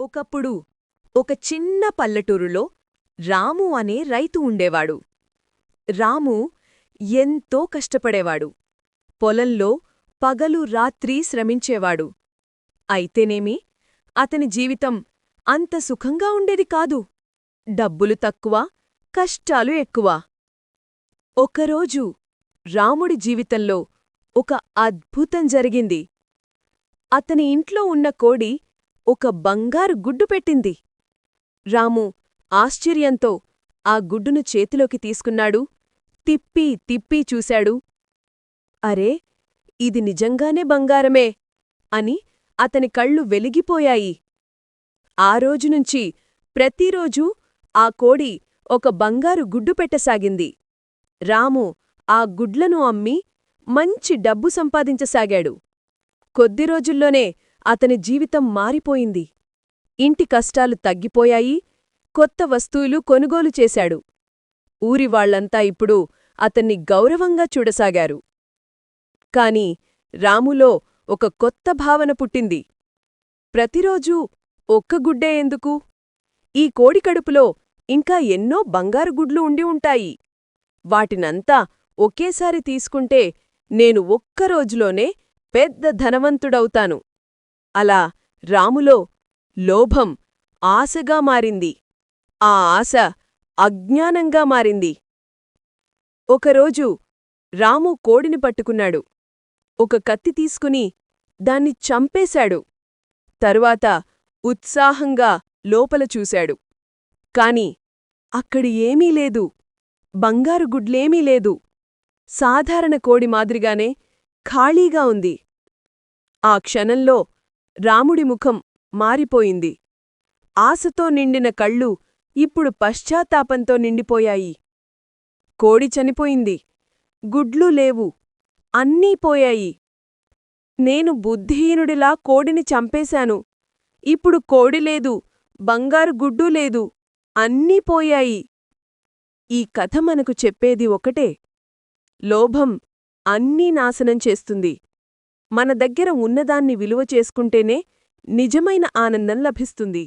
ఒకప్పుడు ఒక చిన్న పల్లెటూరులో రాము అనే రైతు ఉండేవాడు. రాము ఎంతో కష్టపడేవాడు. పొలంలో పగలు రాత్రి శ్రమించేవాడు. అయితేనేమి అతని జీవితం అంత సుఖంగా ఉండేది కాదు. డబ్బులు తక్కువ కష్టాలు ఎక్కువ. ఒకరోజు రాముడి జీవితంలో ఒక అద్భుతం జరిగింది. అతని ఇంట్లో ఉన్న కోడి ఒక బంగారు గుడ్డు పెట్టింది. రాము ఆశ్చర్యంతో ఆ గుడ్డును చేతిలోకి తీసుకున్నాడు. తిప్పి తిప్పి చూశాడు. అరే ఇది నిజంగానే బంగారమే అని అతని కళ్ళు వెలిగిపోయాయి. ఆ రోజునుంచి ప్రతిరోజూ ఆ కోడి ఒక బంగారు గుడ్డు పెట్టసాగింది. రాము ఆ గుడ్లను అమ్మి మంచి డబ్బు సంపాదించసాగాడు. కొద్ది రోజుల్లోనే అతని జీవితం మారిపోయింది. ఇంటి కష్టాలు తగ్గిపోయాయి. కొత్త వస్తువులు కొనుగోలు చేశాడు. ఊరివాళ్ళంతా ఇప్పుడు అతన్ని గౌరవంగా చూడసాగారు. కాని రాములో ఒక కొత్త భావన పుట్టింది. ప్రతిరోజూ ఒక్క గుడ్డే ఎందుకు? ఈ కోడి కడుపులో ఇంకా ఎన్నో బంగారు గుడ్లు ఉండి ఉంటాయి. వాటినంతా ఒకేసారి తీసుకుంటే నేను ఒక్క రోజులోనే పెద్ద ధనవంతుడవుతాను. అలా రాములో లోభం ఆశగా మారింది. ఆ ఆశ అజ్ఞానంగా మారింది. ఒకరోజు రాము కోడిని పట్టుకున్నాడు. ఒక కత్తి తీసుకుని దాన్ని చంపేశాడు. తరువాత ఉత్సాహంగా లోపల చూశాడు. కాని అక్కడి ఏమీ లేదు. బంగారు గుడ్లేమీ లేదు. సాధారణ కోడి మాదిరిగానే ఖాళీగా ఉంది. ఆ క్షణంలో రాముడి ముఖం మారిపోయింది. ఆశతో నిండిన కళ్ళు ఇప్పుడు పశ్చాత్తాపంతో నిండిపోయాయి. కోడి చనిపోయింది. గుడ్లు లేవు. అన్నీ పోయాయి. నేను బుద్ధిహీనుడిలా కోడిని చంపేశాను. ఇప్పుడు కోడి లేదు బంగారు గుడ్డు లేదు అన్నీ పోయాయి. ఈ కథ మనకు చెప్పేది ఒకటే. లోభం అన్నీ నాశనం చేస్తుంది. మన దగ్గర ఉన్నదాన్ని విలువ చేసుకుంటేనే నిజమైన ఆనందం లభిస్తుంది.